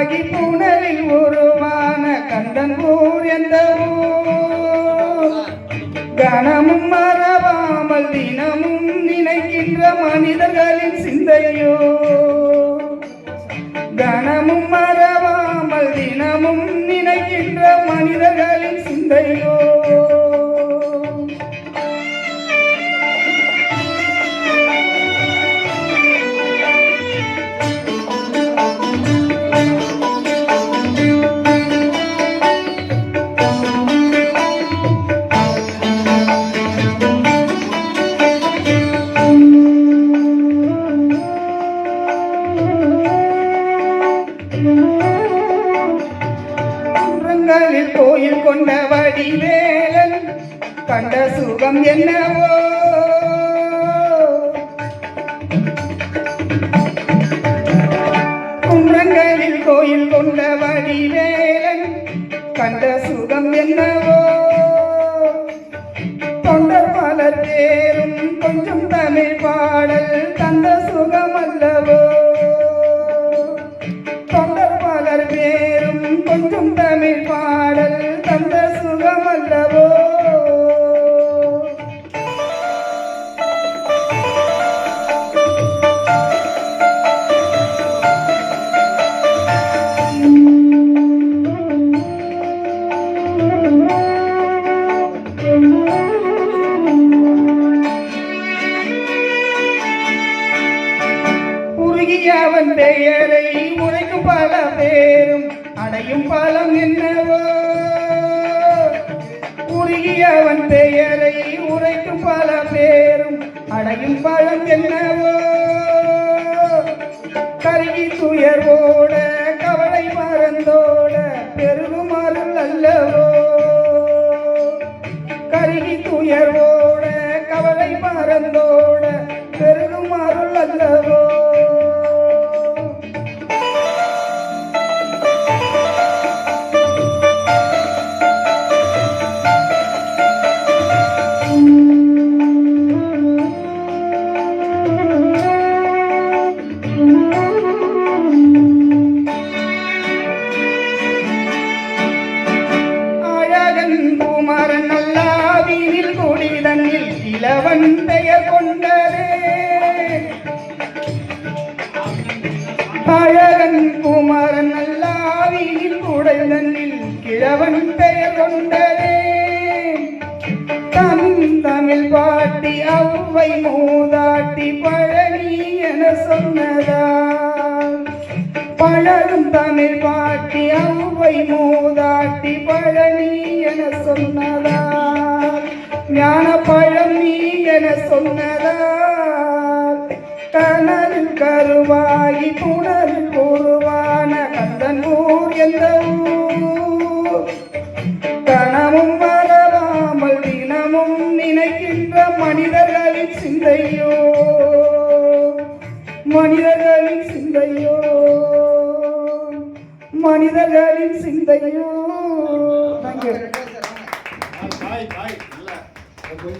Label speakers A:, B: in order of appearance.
A: கருவாகி புனலில் உருவான கந்தன்பூர் என்ற ஊர்? கணமும் மறவாமல் தினமும் நினைக்கின்ற மனிதர்களின் சிந்தையோ? கணமும் மறவாமல் தினமும் நினைக்கின்ற மனிதர்களின் சிந்தையோ? குன்றங்களில் கோயில் கொண்ட வடிவேலன் கண்ட சுகம் என்னவோ? குன்றங்களில் கோயில் கொண்ட வடிவேலன் கண்ட சுகம் என்னவோ? தொண்டர் மலர் தேரும் கொஞ்சம் தமிழ் பாட தமிழ் பாடல் தந்த சுகமல்லவோ? அவன் பெயரை உனக்கு பல பேரும் அடையும் பாலம் என்னவோ? உருகிய அவன் பெயரை உரைக்கும் பல பேரும் அடையும் பலம் என்னவோ? கருகி துயர்வோட கவலை மறந்தோட பெருகும் அருள் அல்லவோ? கருகி துயர்வோட கவலை மறந்தோட பெருகும் அருள் அல்லவோ? இளவன் பெயர் கொண்டதே. அழகன் குமரன் அல்லாவியில் உடைந்தனில் கிழவன் பெயர் கொண்டதே. தமிழ் தமிழ் பாட்டி அவ்வை மூதாட்டி பழனி என சொன்னதா பழரும் தமிழ் பாட்டி அவ்வை மூதாட்டி பழனி என சொன்னதா ஞான பழம் சொன்னதால் கணலில் கருவாகி புனலில் உருவான கந்தன் ஊர் எந்த ஊர்? கணமும் மறவாமல் தினமும் நினைக்கின்ற மனிதர்களின் சிந்தையோ? மனிதர்களின் சிந்தையோ? மனிதர்களின் சிந்தையோ? தேங்க்யூ